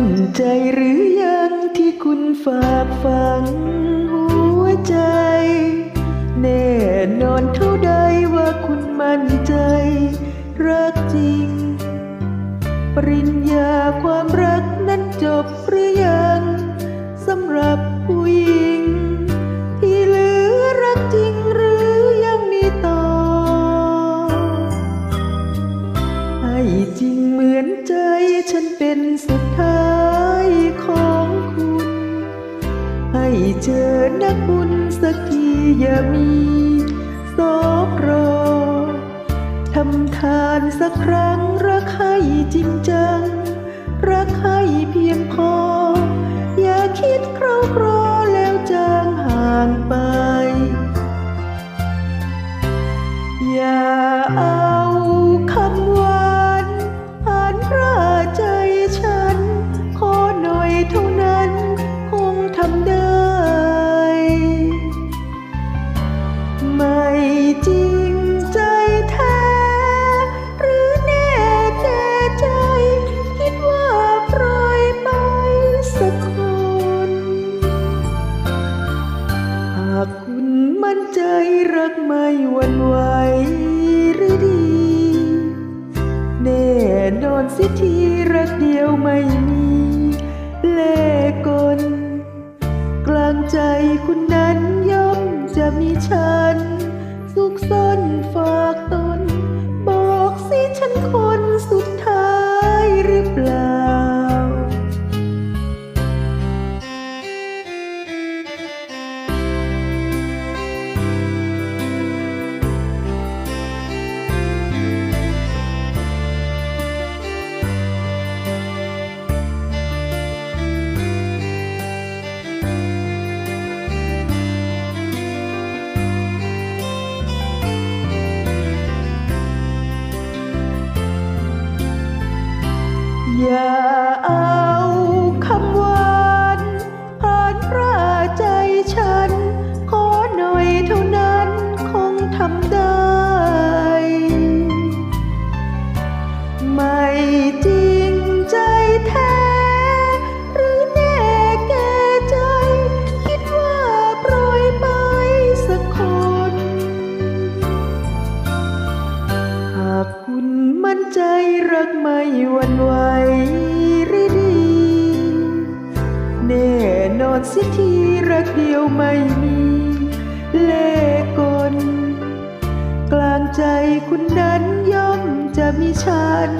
่นใจหรือยังที่คุณฝากฝังหัวใจ แน่นอนเท่าใดว่าคุณมั่นใจ รักจริง ปริญญาความรักนั้นจบหรือยังสำหรับผู้หญิง ที่เหลือรักจริงหรือยังมีต่อ ให้จริงเหมือนใจฉันเป็นสุดท้าย เจอนักบุญสักทีอย่ามีสอบรทำทานสักครั้ง ไหวหรือดี แน่นอนสิทีรักเดียวไม่มีเล่กล กลางใจคุณนั้นย่อมจะมีฉันสุขสนฝัน อ รักไม่หวั่นไหวรือดีแน่นอนสิทีรักเดียวไม่มีเล่กลกลางใจคุณนั้นย่อมจะมีฉัน